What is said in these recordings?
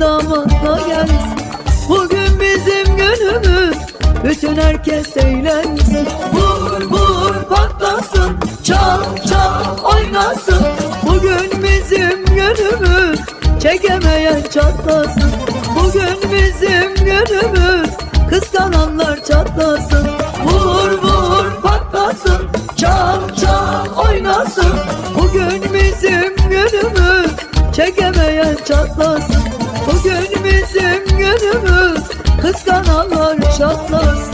Damatla gelsin. Bugün bizim günümüz. Bütün herkes eğlensin. Vur vur patlasın. Çal çal oynasın. Bugün bizim günümüz. Çekemeyen çatlasın. Bugün bizim günümüz. Kıskananlar çatlasın. Vur vur patlasın. Çal çal oynasın Kıskananlar çatlasın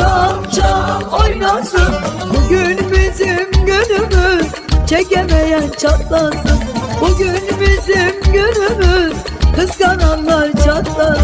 Çal çal oynasın. Bugün bizim günümüz Çekemeyen çatlasın. Bugün bizim günümüz Kıskananlar çatlasın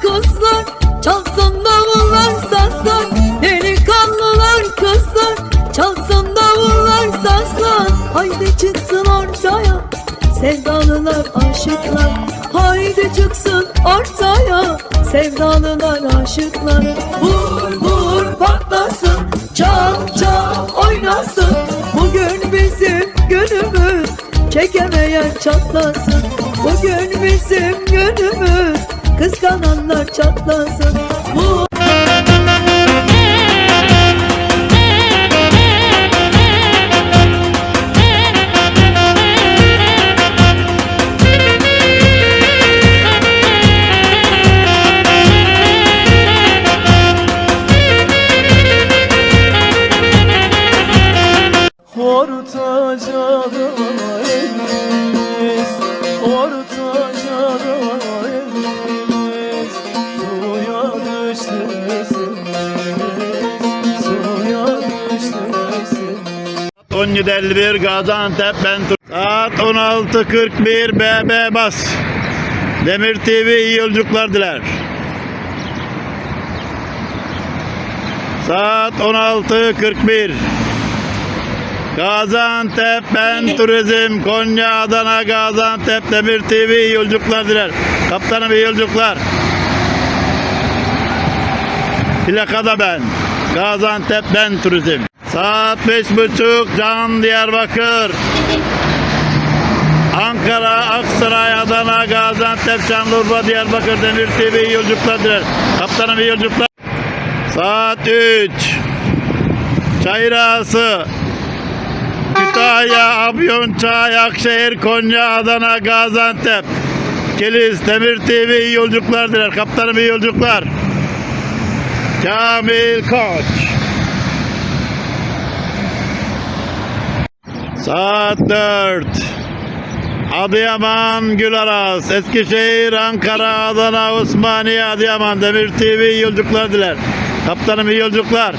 kızlar Çalsın davullar sazlar Delikanlılar kızlar Çalsın davullar sazlar Haydi çıksın ortaya Sevdalılar aşıklar. Haydi çıksın ortaya Sevdalılar aşıklar. Vur vur patlasın Çal çal oynasın. Bugün bizim günümüz Çekemeyen çatlasın. Bugün bizim günümüz Kıskananlar çatlasın Bu Ortaca 17.51 Gaziantep ben Saat 16.41 BB Bas. Demir TV iyi yolculuklar diler. Saat 16.41 Gaziantep Ben Turizm Konya Adana Gaziantep Demir TV iyi yolculuklar diler. Kaptanım iyi yolculuklar. Plakada ben. Gaziantep Ben Turizm. Saat beş buçuk Can Diyarbakır. Ankara, Aksaray, Adana, Gaziantep, Şanlıurfa, Diyarbakır, Demir TV iyi yolculuklar diler. Kaptanım iyi yolculuklar. Saat 3. Çayırağası. Kütahya, Afyonçay, Akşehir, Konya, Adana, Gaziantep. Kilis, Demir TV iyi yolculuklar diler. Kaptanım iyi. Kamil Koç. Saat 4. Adıyaman, Gülaras, Eskişehir, Ankara, Adana, Osmaniye, Adıyaman, Demir TV iyi yolculuklar diler. Kaptanım iyi yolculuklar.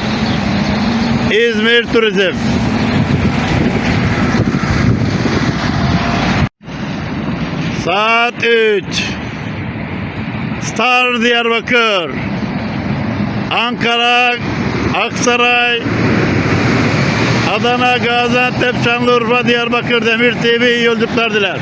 İzmir Turizm. Saat 3. Star Diyarbakır. Ankara, Aksaray, Adana, Gaziantep, Şanlıurfa, Diyarbakır, Demir TV iyi yolculuklar diler.